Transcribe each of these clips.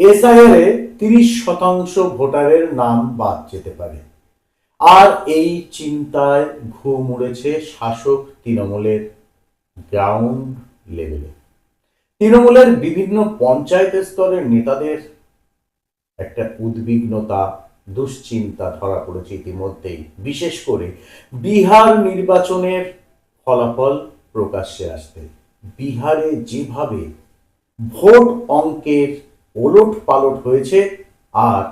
এসআইআরে তিরিশ শতাংশ ভোটারের নাম বাদ যেতে পারে। আর এই চিন্তায় ঘুম উড়েছে শাসক তৃণমূলের গ্রাউন্ড লেভেলে। তৃণমূলের বিভিন্ন পঞ্চায়েত স্তরের নেতাদের একটা উদ্বিগ্নতা, দুশ্চিন্তা ধরা পড়েছে ইতিমধ্যেই। বিশেষ করে বিহার নির্বাচনের ফলাফল প্রকাশ্যে আসতে। বিহারে যেভাবে ভোট অঙ্কের ওলট পালট হয়েছে আর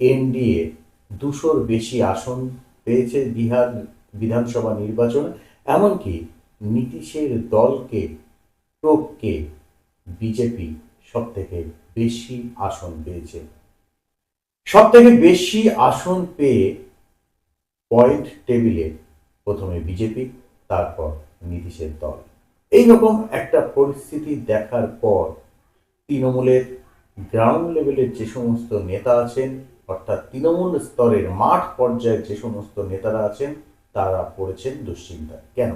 এনডিএ দুশোর বেশি আসন পেয়েছে বিহার বিধানসভা নির্বাচনে। এমনকি নীতিশের দলকে টোপকে বিজেপি সব থেকে বেশি আসন পেয়েছে। সব থেকে বেশি আসন পেয়ে পয়েন্ট টেবিলে প্রথমে বিজেপি, তারপর নীতিশের দল। এইরকম একটা পরিস্থিতি দেখার পর তৃণমূলের গ্রাউন্ড লেভেলের যে সমস্ত নেতা আছেন, অর্থাৎ তৃণমূল স্তরের মাঠ পর্যায়ের যে সমস্ত নেতারা আছেন, তারা পড়েছেন দুশ্চিন্তায়। কেন?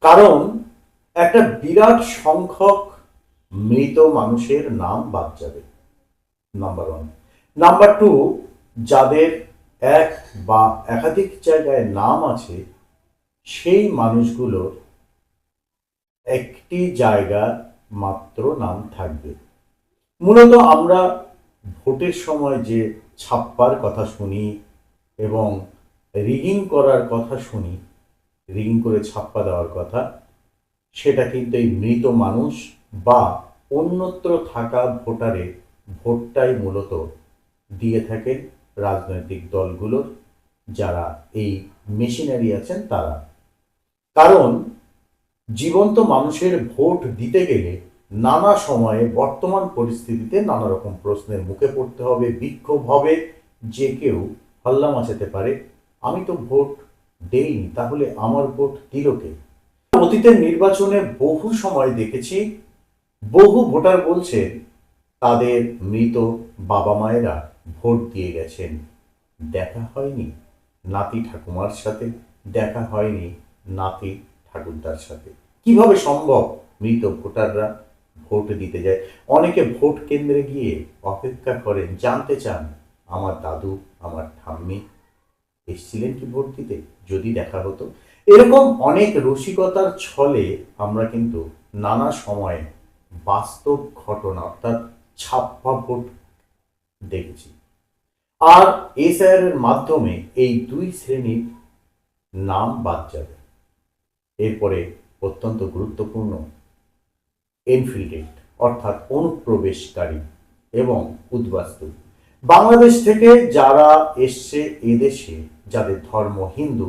কারণ একটা বিরাট সংখ্যক মৃত মানুষের নাম বাদ যাবে। নাম্বার ওয়ান নাম্বার টু যাদের এক বা একাধিক জায়গায় নাম আছে, সেই মানুষগুলোর একটি জায়গা মাত্র নাম থাকবে। মূলত আমরা ভোটের সময় যে ছাপ্পার কথা শুনি এবং রিগিং করার কথা শুনি, রিগিং করে ছাপ্পা দেওয়ার কথা, সেটা কিন্তু এই মৃত মানুষ বা অন্যত্র থাকা ভোটারে ভোটটাই মূলত দিয়ে থাকে রাজনৈতিক দলগুলোর যারা এই মেশিনারি আছেন তারা। কারণ জীবন্ত মানুষের ভোট দিতে গেলে নানা সময়ে বর্তমান পরিস্থিতিতে নানা রকম প্রশ্নের মুখে পড়তে হবে, বিক্ষোভ হবে, যে কেউ হল্লা মাচাতে পারে। আমি তো ভোট দেইনি, তাহলে আমার ভোট দিল কে? অতীতের নির্বাচনে বহু সময় দেখেছি, বহু ভোটার বলছেন তাদের মৃত বাবা মায়েরা ভোট দিয়ে গেছেন। দেখা হয়নি নাতি ঠাকুমার সাথে, দেখা হয়নি নাতি ঠাকুরদার সাথে। কীভাবে সম্ভব মৃত ভোটাররা ভোট দিতে যায়। অনেকে ভোট কেন্দ্রে গিয়ে অপেক্ষা করেন, জানতে চান, আমার দাদু, আমার ঠাম্মি এসছিলেন কি ভোট দিতে? যদি দেখা হতো। এরকম অনেক রসিকতার ছলে আমরা কিন্তু নানা সময়ে বাস্তব ঘটনা, অর্থাৎ ছাপ্পা ভোট দেখেছি। আর এসআইআর এর মাধ্যমে এই দুই শ্রেণির নাম বাদ যাবে। এরপরে অত্যন্ত গুরুত্বপূর্ণ এনফিল্ডেড অর্থাৎ অনুপ্রবেশকারী এবং উদ্বাস্তু। বাংলাদেশ থেকে যারা এসছে এদেশে, যাদের ধর্ম হিন্দু,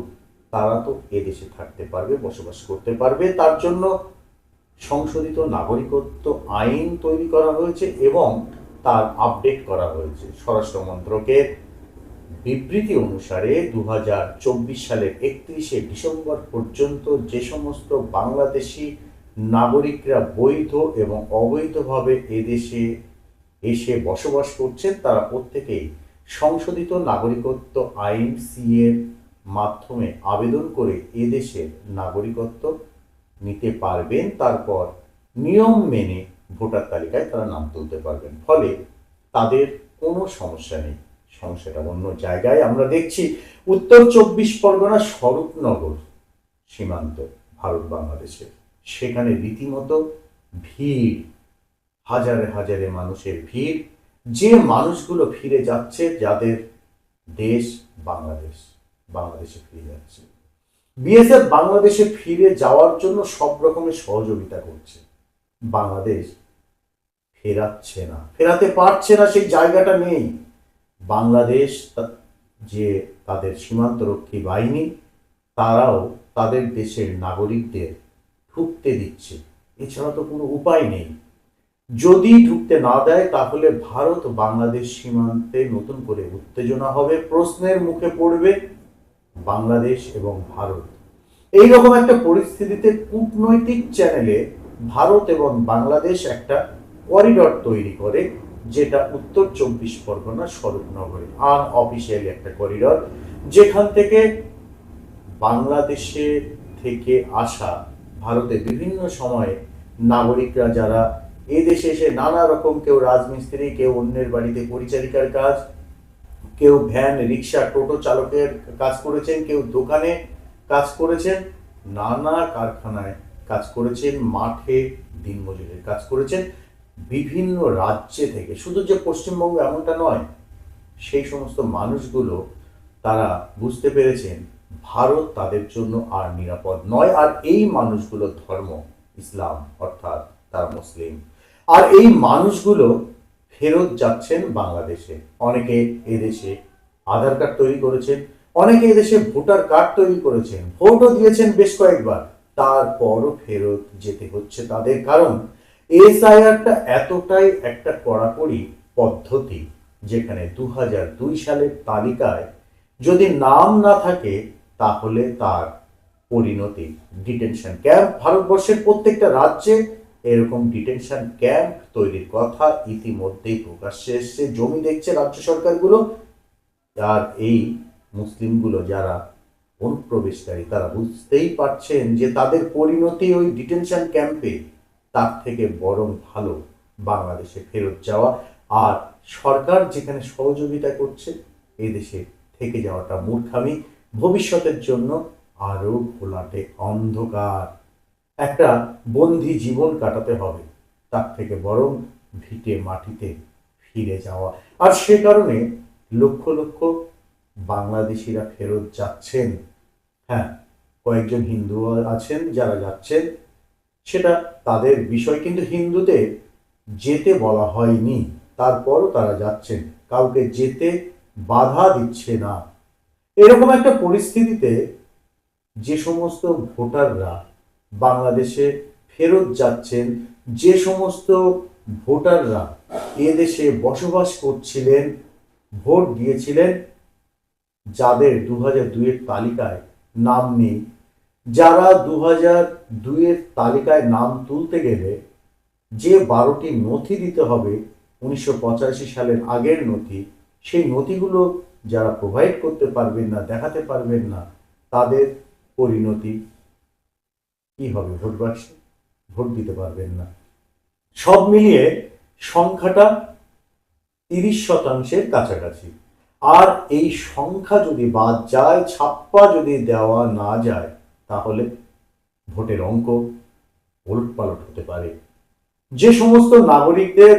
তারা তো এদেশে থাকতে পারবে, বসবাস করতে পারবে। তার জন্য সংশোধিত নাগরিকত্ব আইন তৈরি করা হয়েছে এবং তার আপডেট করা হয়েছে। স্বরাষ্ট্র মন্ত্রকের বিবৃতি অনুসারে দু হাজার চব্বিশ সালের একত্রিশে ডিসেম্বর পর্যন্ত যে সমস্ত বাংলাদেশি নাগরিকরা বৈধ এবং অবৈধভাবে এদেশে এসে বসবাস করছেন, তারা প্রত্যেকেই সংশোধিত নাগরিকত্ব আইন সি এর মাধ্যমে আবেদন করে এদেশের নাগরিকত্ব নিতে পারবেন। তারপর নিয়ম মেনে ভোটার তালিকায় তারা নাম তুলতে পারবেন। ফলে তাদের কোনো সমস্যা নেই। সমস্যাটা অন্য জায়গায়। আমরা দেখছি উত্তর চব্বিশ পরগনা স্বরূপনগর সীমান্ত ভারত বাংলাদেশের সেখানে রীতিমতো ভিড়, হাজারে হাজারে মানুষের ভিড়। যে মানুষগুলো ফিরে যাচ্ছে, যাদের দেশ বাংলাদেশ, বাংলাদেশে ফিরে যাচ্ছে। বিএসএফ বাংলাদেশে ফিরে যাওয়ার জন্য সব রকমের সহযোগিতা করছে। বাংলাদেশ ফেরাচ্ছে না, ফেরাতে পারছে না, সেই জায়গাটা নেই। বাংলাদেশ যে তাদের সীমান্তরক্ষী বাহিনী, তারাও তাদের দেশের নাগরিকদের ঢুকতে দিচ্ছে। এছাড়া তো কোনো উপায় নেই। যদি ঢুকতে না দেয়, তাহলে ভারত বাংলাদেশ সীমান্তে নতুন করে উত্তেজনা হবে, প্রশ্নের মুখে পড়বে বাংলাদেশ এবং ভারত। এই রকম একটা পরিস্থিতিতে কূটনৈতিক চ্যানেলে ভারত এবং বাংলাদেশ একটা করিডর তৈরি করে, যেটা উত্তর চব্বিশ পরগনা স্বরূপনগরে, আন অফিসিয়ালি একটা করিডর, যেখান থেকে বাংলাদেশে থেকে আসা ভারতে বিভিন্ন সময়ে নাগরিকরা যারা এই দেশে এসে নানা রকম কেউ রাজমিস্ত্রি, কেউ অন্যের বাড়িতে পরিচারিকার কাজ, কেউ ভ্যান, রিক্সা, টোটো চালকের কাজ করেছেন, কেউ দোকানে কাজ করেছেন, নানা কারখানায় কাজ করেছেন, মাঠে দিনমজুরের কাজ করেছেন, বিভিন্ন রাজ্যে থেকে। শুধু যে পশ্চিমবঙ্গ এমনটা নয়, সেই সমস্ত মানুষগুলো তারা বুঝতে পেরেছেন ভারত তাদের জন্য আর নিরাপদ নয়। আর এই মানুষগুলো ধর্ম, ইসলাম, অর্থাৎ তারা মুসলিম। আর এই মানুষগুলো ফেরত যাচ্ছেন বাংলাদেশে। অনেকে এদেশে আধার কার্ড তৈরি করেছেন, অনেকে এদেশে ভোটার কার্ড তৈরি করেছেন, ভোটও দিয়েছেন বেশ কয়েকবার। তারপরও ফেরত যেতে হচ্ছে তাদের, কারণ এসআইআরটা এতটাই একটা কড়াকড়ি পদ্ধতি, যেখানে দু সালের তালিকায় যদি নাম না থাকে, তাহলে তার পরিণতি ডিটেনশন ক্যাম্প ভারতবর্ষের প্রত্যেকটা রাজ্যে এরকম ডিটেনশন ক্যাম্প তৈরির কথা ইতিমধ্যেই প্রকাশ্যে এসছে। জমি দেখছে রাজ্য সরকারগুলো। আর এই মুসলিমগুলো যারা অনুপ্রবেশকারী তারা বুঝতেই পারছেন যে তাদের পরিণতি ওই ডিটেনশন ক্যাম্পে তার থেকে বরং ভালো বাংলাদেশে ফেরত যাওয়া। আর সরকার যেখানে সহযোগিতা করছে এই দেশে থেকে যাওয়াটা মূর্খামি। ভবিষ্যতের জন্য আরও ঘোলাটে অন্ধকার। একটা বন্দি জীবন কাটাতে হবে, তার থেকে বরং ভিটে মাটিতে ফিরে যাওয়া। আর সে কারণে লক্ষ লক্ষ বাংলাদেশিরা ফেরত যাচ্ছেন। হ্যাঁ কয়েকজন হিন্দু আছেন যারা যাচ্ছেন, সেটা তাদের বিষয়। কিন্তু হিন্দুদের যেতে বলা হয়নি, তারপরও তারা যাচ্ছেন। কাউকে যেতে বাধা দিচ্ছে না। এরকম একটা পরিস্থিতিতে যে সমস্ত ভোটাররা বাংলাদেশে ফেরত যাচ্ছেন, যে সমস্ত ভোটাররা এদেশে বসবাস করছিলেন, ভোট দিয়েছিলেন, যাদের দু হাজার দুইয়ের তালিকায় নাম নেই, যারা দু হাজার দুইয়ের তালিকায় নাম তুলতে গেলে যে বারোটি নথি দিতে হবে, উনিশশো পঁচাশি সালের আগের নথি সেই নথিগুলো যারা প্রোভাইড করতে পারবেন না, দেখাতে পারবেন না, তাদের পরিণতি কি হবে? ভোট বাক্সে ভোট দিতে পারবেন না। সব মিলিয়ে সংখ্যাটা তিরিশ শতাংশের কাছাকাছি। আর এই সংখ্যা যদি বাদ যায়, ছাপ্পা যদি দেওয়া না যায়, তাহলে ভোটের অঙ্ক ওলটপালট হতে পারে। যে সমস্ত নাগরিকদের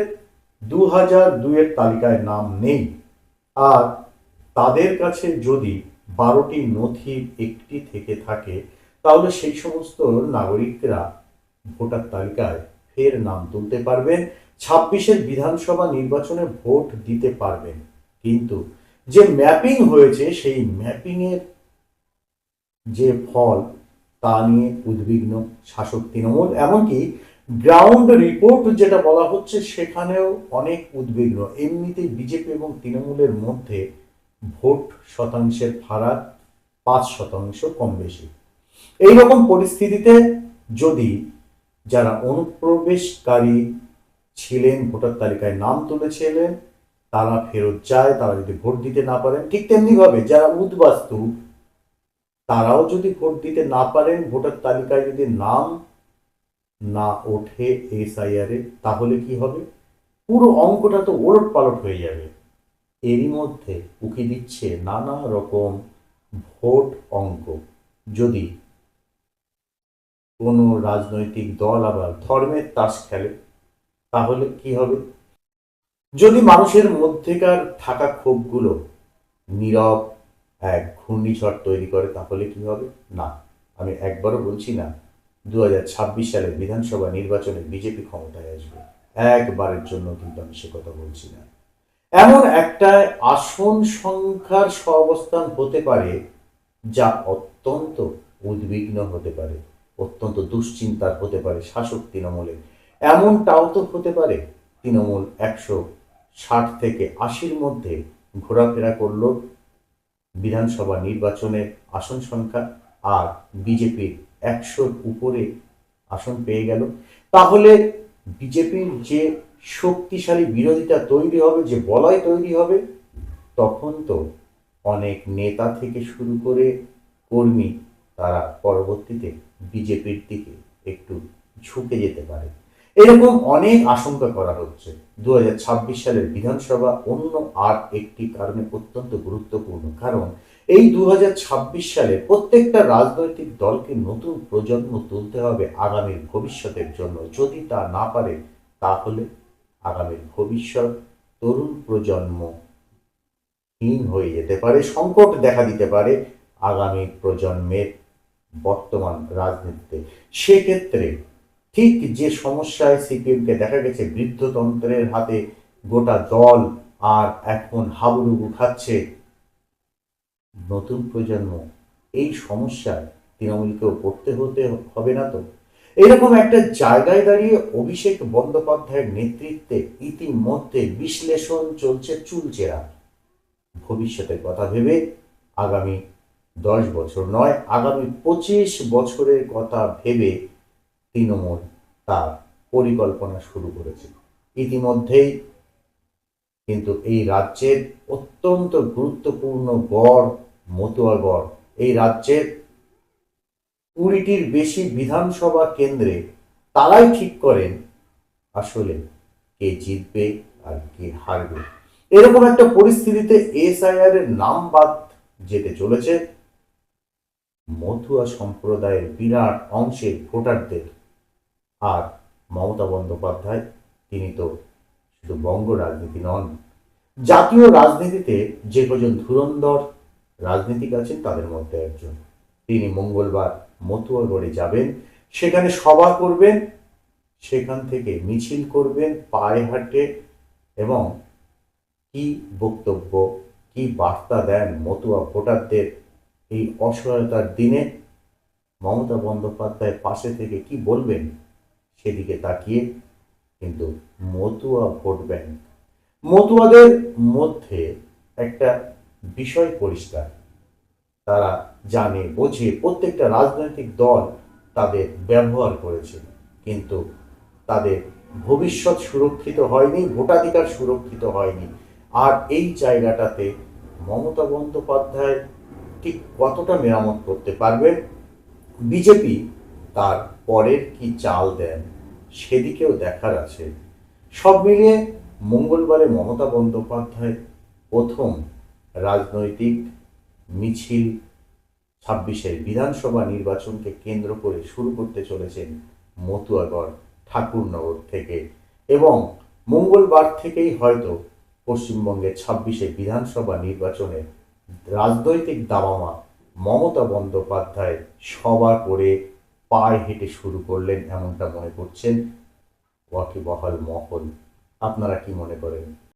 দু হাজার দুইয়ের তালিকায় নাম নেই আর তাদের কাছে যদি বারোটি নথির একটি থেকে থাকে, তাহলে সেই সমস্ত নাগরিকরা ভোটার তালিকায় ফের নাম তুলতে পারবেন, ছাব্বিশের বিধানসভা নির্বাচনে ভোট দিতে পারবেন। কিন্তু যে ম্যাপিং হয়েছে, সেই ম্যাপিংয়ের যে ফল, তা নিয়ে উদ্বিগ্ন শাসক তৃণমূল। এমনকি গ্রাউন্ড রিপোর্ট যেটা বলা হচ্ছে সেখানেও অনেক উদ্বিগ্ন। এমনিতেই বিজেপি এবং তৃণমূলের মধ্যে ভোট শতাংশের ফারাক পাঁচ শতাংশ কম বেশি। এই রকম পরিস্থিতিতে যদি যারা অনুপ্রবেশকারী ছিলেন, ভোটার তালিকায় নাম তুলেছিলেন, তারা ফেরত যায়, তারা যদি ভোট দিতে না পারেন, ঠিক তেমনিভাবে যারা উদ্বাস্তু, তারাও যদি ভোট দিতে না পারেন, ভোটার তালিকায় যদি নাম না ওঠে এসআইআরে তাহলে কি হবে? পুরো অঙ্কটা তো ওলট পালট হয়ে যাবে। এরই মধ্যে উকি দিচ্ছে নানা রকম ভোট অঙ্ক। যদি কোনো রাজনৈতিক দল আবার ধর্মের তাস খেলে, তাহলে কি হবে? যদি মানুষের মধ্যেকার থাকা ক্ষোভগুলো নীরব এক ঘূর্ণিঝড় তৈরি করে, তাহলে কি হবে? না, আমি একবারও বলছি না। দু সালের বিধানসভা নির্বাচনে বিজেপি ক্ষমতায় আসবে। একবারের জন্য কিন্তু আমি সে কথা বলছি না। এমন একটা আসন সংখ্যার সহাবস্থান হতে পারে যা অত্যন্ত উদ্বিগ্ন হতে পারে, অত্যন্ত দুশ্চিন্তার হতে পারে শাসক তৃণমূলের। এমনটাও তো হতে পারে, তৃণমূল একশো ষাট থেকে আশির মধ্যে ঘোরাফেরা করল বিধানসভা নির্বাচনের আসন সংখ্যা আর বিজেপির একশোর উপরে আসন পেয়ে গেল। তাহলে বিজেপির যে শক্তিশালী বিরোধিতা তৈরি হবে, যে বলয় তৈরি হবে, তখন তো অনেক নেতা থেকে শুরু করে কর্মী তারা পরবর্তীতে বিজেপির দিকে একটু ঝুঁকে যেতে পারে। এরকম অনেক আশঙ্কা করা হচ্ছে। দু হাজার ছাব্বিশ সালের বিধানসভা অন্য আর একটি কারণে অত্যন্ত গুরুত্বপূর্ণ। কারণ এই দু হাজার ছাব্বিশ সালে প্রত্যেকটা রাজনৈতিক দলকে নতুন প্রজন্ম তুলতে হবে আগামীর ভবিষ্যতের জন্য। যদি তা না পারে, তাহলে আগামীর ভবিষ্যৎ তরুণ প্রজন্ম হীন হয়ে যেতে পারে, সংকট দেখা দিতে পারে আগামী প্রজন্মের বর্তমান রাজনীতিতে। সেক্ষেত্রে ঠিক যে সমস্যায় সিপিএমকে দেখা গেছে বৃদ্ধতন্ত্রের হাতে গোটা দল আর এখন হাবুডুবু খাচ্ছে নতুন প্রজন্ম, এই সমস্যায় তৃণমূলকেও পড়তে হতে হবে না তো? এরকম একটা জায়গায় দাঁড়িয়ে অভিষেক বন্দ্যোপাধ্যায়ের নেতৃত্বে ইতিমধ্যে বিশ্লেষণ চলছে চুলচেরা ভবিষ্যতের কথা ভেবে আগামী দশ বছর নয়, আগামী পঁচিশ বছরের কথা ভেবে তৃণমূল তার পরিকল্পনা শুরু করেছে ইতিমধ্যেই কিন্তু এই রাজ্যের অত্যন্ত গুরুত্বপূর্ণ গড় মতুয়া গড়। এই রাজ্যের কুড়িটির বেশি বিধানসভা কেন্দ্রে তারাই ঠিক করেন আসলে কে জিতবে আর কে হারবে। এরকম একটা পরিস্থিতিতে এসআইআর এর নাম বাদ যেতে চলেছে মথুয়া সম্প্রদায়ের বিরাট অংশের ভোটারদের। আর মমতা বন্দ্যোপাধ্যায়, তিনি তো শুধু বঙ্গ রাজনীতি নন, জাতীয় রাজনীতিতে যে কজন ধুরন্ধর রাজনীতিক আছেন তাদের মধ্যে একজন। তিনি মঙ্গলবার মতুয়াগড়ে যাবেন। সেখানে সভা করবেন, সেখান থেকে মিছিল করবেন, পায়ে হাঁটে এবং কি বক্তব্য, কি বার্তা দেন মতুয়া ভোটারদের এই অসহায়তার দিনে? মমতা বন্দ্যোপাধ্যায় পাশে থেকে কি বলবেন? সেদিকে তাকিয়ে কিন্তু মতুয়া ভোট ব্যাংক। মতুয়াদের মধ্যে একটা বিষয় পরিষ্কার। তারা জানে, বোঝে, প্রত্যেকটা রাজনৈতিক দল তাদের ব্যবহার করেছে, কিন্তু তাদের ভবিষ্যৎ সুরক্ষিত হয়নি, ভোটাধিকার সুরক্ষিত হয়নি। আর এই জায়গাটাতে মমতা বন্দ্যোপাধ্যায় ঠিক কতটা মেরামত করতে পারবে? বিজেপি তার পরের কি চাল দেন সেদিকেও দেখার আছে। সব মিলিয়ে মঙ্গলবারে মমতা বন্দ্যোপাধ্যায় প্রথম রাজনৈতিক মিছিল ছাব্বিশের বিধানসভা নির্বাচনকে কেন্দ্র করে শুরু করতে চলেছেন মতুয়াগড় ঠাকুরনগর থেকে। এবং মঙ্গলবার থেকেই হয়তো পশ্চিমবঙ্গের ছাব্বিশে বিধানসভা নির্বাচনে রাজনৈতিক দাবামা মমতা বন্দ্যোপাধ্যায় সবার করে পায়ে হেঁটে শুরু করলেন এমনটা মনে করছেন ওয়াকিবহাল মহল। আপনারা কি মনে করেন?